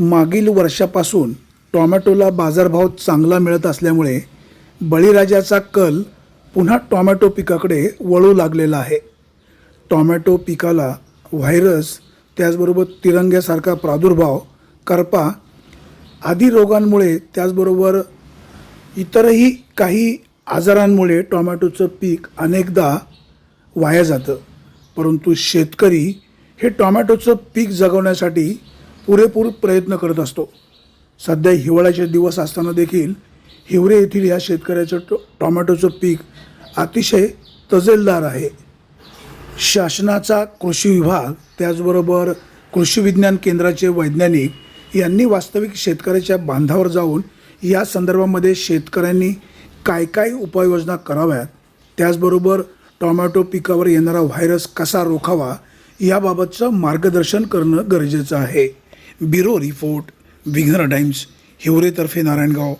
मागील वर्षापासून टॉमॅटोला बाजारभाव चांगला मिळत असल्यामुळे बळीराजाचा कल पुन्हा टॉमॅटो पिकाकडे वळू लागलेला आहे. टॉमॅटो पिकाला व्हायरस त्याचबरोबर तिरंग्यासारखा प्रादुर्भाव करपा आदी रोगांमुळे त्याचबरोबर इतरही काही आजारांमुळे टॉमॅटोचं पीक अनेकदा वाया जातं. परंतु शेतकरी हे टॉमॅटोचं पीक जगवण्यासाठी पुरेपूर प्रयत्न करत असतो. सध्या हिवाळ्याचे दिवस असताना देखील हिवरे येथील ह्या शेतकऱ्याचं टो टॉमॅटोचं पीक अतिशय तजेलदार आहे. शासनाचा कृषी विभाग त्याचबरोबर कृषी विज्ञान केंद्राचे वैज्ञानिक यांनी वास्तविक शेतकऱ्याच्या बांधावर जाऊन या संदर्भामध्ये शेतकऱ्यांनी काय काय उपाययोजना कराव्यात त्याचबरोबर टॉमॅटो पिकावर येणारा व्हायरस कसा रोखावा याबाबतचं मार्गदर्शन करणं गरजेचं आहे. ब्युरो रिपोर्ट विघ्नर टाइम्स हिवरेतर्फे नारायणगाव.